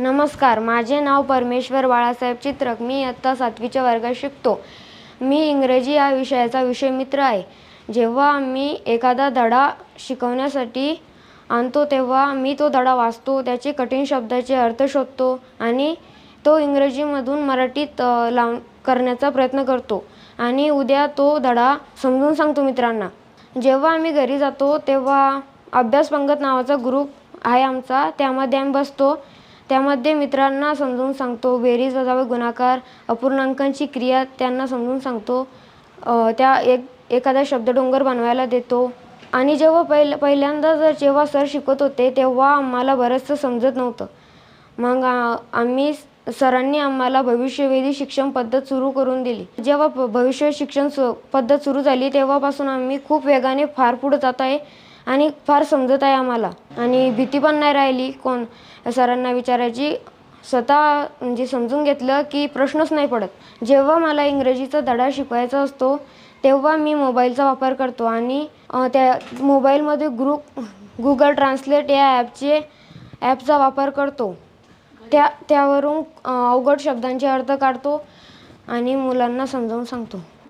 नमस्कार माझे नाव परमेश्वर बाळासाहेब चित्रक. मी इयत्ता सातवीच्या वर्गात शिकतो. मी इंग्रजी या विषयाचा विषय मित्र आहे. जेव्हा आम्ही एखादा धडा शिकवण्यासाठी आणतो तेव्हा मी तो धडा वाचतो त्याचे कठीण शब्दाचे अर्थ शोधतो आणि तो इंग्रजीमधून मराठीत लाव करण्याचा प्रयत्न करतो. आणि उद्या तो धडा समजून सांगतो मित्रांना. जेव्हा आम्ही घरी जातो तेव्हा अभ्यास पंगत नावाचा ग्रुप आहे आमचा. त्यामध्ये आम्ही बसतो. त्यामध्ये मित्रांना समजून सांगतो. बेरीज वजाबाकी गुणाकार अपूर्णांकांची क्रिया त्यांना समजून सांगतो. त्या एक एखादा शब्दडोंगर बनवायला देतो. आणि जेव्हा पहिल पहिल्यांदा जर जेव्हा सर शिकवत होते तेव्हा आम्हाला बरंचसं समजत नव्हतं. मग आम्ही सरांनी आम्हाला भविष्यवेधी शिक्षण पद्धत सुरू करून दिली. जेव्हा प- भविष्य शिक्षण सु पद्धत सुरू झाली तेव्हापासून आम्ही खूप वेगाने फार पुढे जात आहे. आणि फार समजत आहे आम्हाला. आणि भीती पण नाही राहिली कोण सरांना विचारायची. स्वतः म्हणजे समजून घेतलं की प्रश्नच नाही पडत. जेव्हा मला इंग्रजीचा धडा शिकवायचा असतो तेव्हा मी मोबाईलचा वापर करतो आणि त्या मोबाईलमध्ये ग्रुप गुगल ट्रान्सलेट या ॲपचे ॲपचा वापर करतो. त्या त्यावरून अवघड शब्दांचे अर्थ काढतो आणि मुलांना समजावून सांगतो.